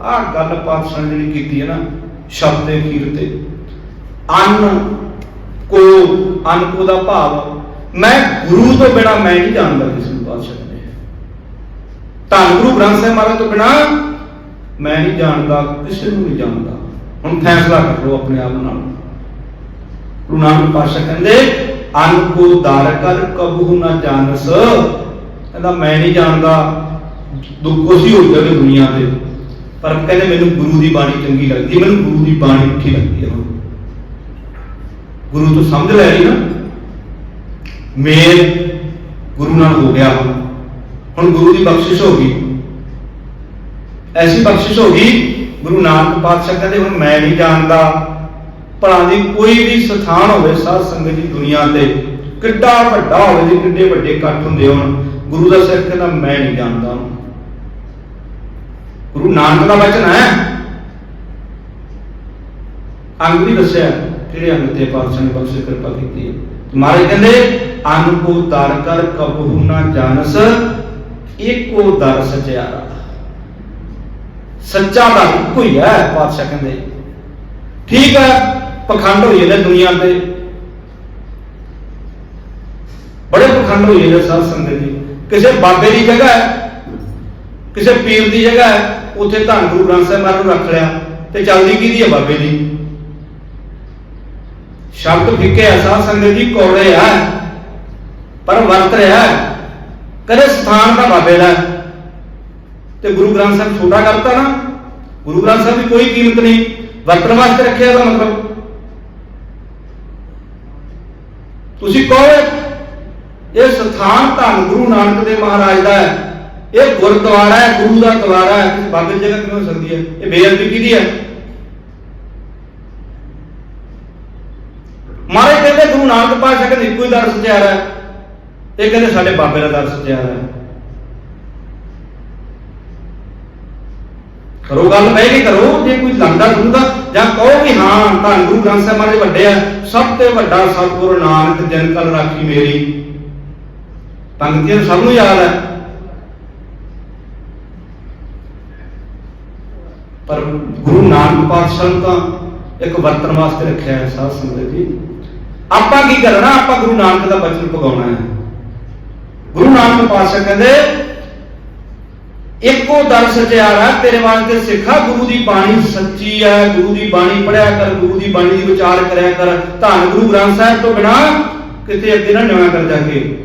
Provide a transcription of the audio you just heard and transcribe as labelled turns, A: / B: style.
A: ਆਹ ਗੱਲ ਪਾਤਸ਼ਾਹ ਨੇ ਜਿਹੜੀ ਕੀਤੀ ਹੈ ਨਾ, ਸ਼ਬਦ ਦੇ ਅਖੀਰ ਤੇ। ਅੰਨ ਕੋ ਅੰਨ ਕੋ ਦਾ ਭਾਵ, ਮੈਂ ਗੁਰੂ ਤੋਂ ਬਿਨਾ ਮੈਂ ਨਹੀਂ ਜਾਣਦਾ ਕਿਸੇ ਨੂੰ ਪਾਤਸ਼ਾਹ ਨੇ। ਧੰਨ ਗੁਰੂ ਗ੍ਰੰਥ ਸਾਹਿਬ ਮਹਾਰਾਜ ਤੋਂ ਬਿਨਾ ਮੈਂ ਨਹੀਂ ਜਾਣਦਾ, ਕਿਸੇ ਨੂੰ ਨਹੀਂ ਜਾਣਦਾ। ਹੁਣ ਫੈਸਲਾ ਕਰ ਲਓ ਆਪਣੇ ਆਪ ਨਾਲ। ਗੁਰੂ ਨਾਨਕ ਪਾਤਸ਼ਾਹ ਕਹਿੰਦੇ, ਅੰਨ ਕੋ ਦਰ ਕਰ ਕਬਹੂ ਨਾ ਜਾਣਸ। ਕਹਿੰਦਾ, ਮੈਂ ਨਹੀਂ ਜਾਣਦਾ, ਦੁੱਖ ਕੁਛ ਹੀ ਹੋ ਜਾਵੇ ਦੁਨੀਆ ਤੇ ਪਰ ਕਹਿੰਦੇ ਮੈਨੂੰ ਗੁਰੂ ਦੀ ਬਾਣੀ ਚੰਗੀ ਲੱਗਦੀ, ਮੈਨੂੰ ਗੁਰੂ ਦੀ ਬਾਣੀ ਮਿੱਠੀ ਲੱਗਦੀ ਹੈ ਗੁਰੂ। ਤੋਂ ਸਮਝ ਲੈ ਰਹੀ ਨਾ, ਮੇਰ ਗੁਰੂ ਨਾਲ ਹੋ ਗਿਆ। ਹੁਣ ਗੁਰੂ ਦੀ ਬਖਸ਼ਿਸ਼ ਹੋ ਗਈ। ਐਸੀ ਬਖਸ਼ਿਸ਼ ਹੋ ਗਈ, ਗੁਰੂ ਨਾਨਕ ਪਾਤਸ਼ਾਹ ਕਹਿੰਦੇ, ਹੁਣ ਮੈਂ ਨਹੀਂ ਜਾਣਦਾ, ਭਲਾ ਦੀ ਕੋਈ ਵੀ ਸਥਾਨ ਹੋਵੇ ਸਾਧ ਸੰਗਤ ਦੀ ਦੁਨੀਆ ਤੇ, ਕਿੱਡਾ ਵੱਡਾ ਹੋਵੇ ਜੀ ਕਿੱਡੇ ਵੱਡੇ ਇਕੱਠ ਹੁੰਦੇ ਹੋਣ, ਗੁਰੂ ਦਾ ਸਿਰ ਕਹਿੰਦਾ, ਮੈਂ ਨਹੀਂ ਜਾਣਦਾ ਉਹਨੂੰ। ਗੁਰੂ ਨਾਨਕ ਦਾ ਵਚਨ ਹੈ। ਅੰਗ ਵੀ ਦੱਸਿਆ, ਕਿਹੜੇ ਅੰਗ ਤੇ ਪਾਤਸ਼ਾਹ ਨੇ ਬਖਸ਼ ਕਿਰਪਾ ਕੀਤੀ ਹੈ। ਮਹਾਰਾਜ ਕਹਿੰਦੇ ਅੰਨ ਕੋ ਦਰ ਕਰ ਕਬਹੂ ਨਾ ਜਾਣਸ ਏਕੋ ਦਰ ਸਚਿਆਰਾ ਸੱਚਾ ਦਾ ਇੱਕੋ ਹੀ ਹੈ, ਪਾਤਸ਼ਾਹ ਕਹਿੰਦੇ। ਠੀਕ ਹੈ, ਪਖੰਡ ਹੋਈ ਜਾਂਦੇ ਦੁਨੀਆ ਤੇ। ਬੜੇ ਪਖੰਡ ਹੋਈ ਜਾਂਦੇ ਸਾਧ ਸੰਗਤ ਜੀ। ਕਿਸੇ ਬਾਬੇ ਦੀ ਜਗ੍ਹਾ ਹੈ ਕਿਸੇ ਪੀਰ ਦੀ ਜਗ੍ਹਾ ਹੈ, ਉੱਥੇ ਧੰਨ ਗੁਰੂ ਗ੍ਰੰਥ ਸਾਹਿਬ ਮਹਾਰਾਜ ਨੂੰ ਰੱਖ ਲਿਆ ਤੇ ਚੱਲਦੀ ਕਿਹਦੀ ਹੈ ਬਾਬੇ ਦੀ? ਸ਼ਬਦ ਫਿੱਕੇ ਆ ਸੰਗਤ ਜੀ, ਕੋੜੇ ਆ, ਪਰ ਵਰਤ ਰਿਹਾ ਕਦੇ ਸਥਾਨ ਦਾ ਬਾਬੇ ਦਾ ਤੇ ਗੁਰੂ ਗ੍ਰੰਥ ਸਾਹਿਬ ਛੋਟਾ ਕਰਤਾ ਨਾ, ਗੁਰੂ ਗ੍ਰੰਥ ਸਾਹਿਬ ਦੀ ਕੋਈ ਕੀਮਤ ਨਹੀਂ, ਵਰਤਣ ਵਾਸਤੇ ਰੱਖਿਆ ਦਾ ਮਤਲਬ। ਤੁਸੀਂ ਕਹੋ, ਇਹ ਸਥਾਨ ਧੰਨ ਗੁਰੂ ਨਾਨਕ ਦੇਵ ਮਹਾਰਾਜ ਦਾ ਹੈ। ਇਹ ਗੁਰਦੁਆਰਾ ਹੈ, ਗੁਰੂ ਦਾ ਦੁਆਰਾ ਹੈ ਬਾਬੇ ਦੀ ਜਗ੍ਹਾ ਕਿਵੇਂ ਹੋ ਸਕਦੀ ਹੈ? ਇਹ ਬੇਅਦਬੀ ਕਿਹਦੀ ਹੈ? ਮਾਰੇ ਕਹਿੰਦੇ ਗੁਰੂ ਨਾਨਕ ਪਾਤਸ਼ਾਹ ਕਹਿੰਦੇ ਇੱਕੋ ਹੀ ਦਰ ਸਚਿਆਰਾ ਹੈ। ਇਹ ਕਹਿੰਦੇ ਸਾਡੇ ਬਾਬੇ ਦਾ ਦਰ ਸਚਿਆਰਾ ਹੈ। ਕਰੋ ਗੱਲ ਬਹਿ ਕੇ ਕਰੋ, ਜੇ ਕੋਈ ਲੱਗਦਾ ਸੁਣਦਾ ਜਾਂ ਕਹੋ ਵੀ ਹਾਂ ਧੰਨ ਗੁਰੂ ਗ੍ਰੰਥ ਸਾਹਿਬ ਮਹਾਰਾਜ ਵੱਡੇ ਆ। ਸਭ ਤੋਂ ਵੱਡਾ ਸਤਿਗੁਰੂ ਨਾਨਕ ਜਨ ਕਲ ਰਾਖੀ ਮੇਰੀ। ਪੰਕਤੀਆਂ ਸਭ ਨੂੰ ਯਾਦ ਹੈ। ਪਰ ਗੁਰੂ ਨਾਨਕ ਪਾਤਸ਼ਾਹ ਨੂੰ ਤਾਂ ਇੱਕ ਵਰਤਨ ਵਾਸਤੇ ਰੱਖਿਆ ਹੈ ਸਾਧ ਸੰਗਤ ਜੀ। ਆਪਾਂ ਕੀ ਕਰਨਾ? ਆਪਾਂ ਗੁਰੂ ਨਾਨਕ ਦਾ ਬਚਨ ਪਗਾਉਣਾ ਹੈ। ਗੁਰੂ ਨਾਨਕ ਪਾਤਸ਼ਾਹ ਕਹਿੰਦੇ, ਇੱਕੋ ਦਰ ਸਚਿਆਰਾ ਤੇਰੇ ਵਾਸਤੇ ਸਿੱਖਾ ਗੁਰੂ ਦੀ ਬਾਣੀ ਸੱਚੀ ਹੈ ਗੁਰੂ ਦੀ ਬਾਣੀ ਪੜਿਆ ਕਰ, ਗੁਰੂ ਦੀ ਬਾਣੀ ਦੀ ਵਿਚਾਰ ਕਰਿਆ ਕਰ। ਧੰਨ ਗੁਰੂ ਗ੍ਰੰਥ ਸਾਹਿਬ ਤੋਂ ਬਿਨਾ ਕਿਤੇ ਅੱਗੇ ਨਾ ਨਿਵਾ ਕਰ ਜਾ ਕੇ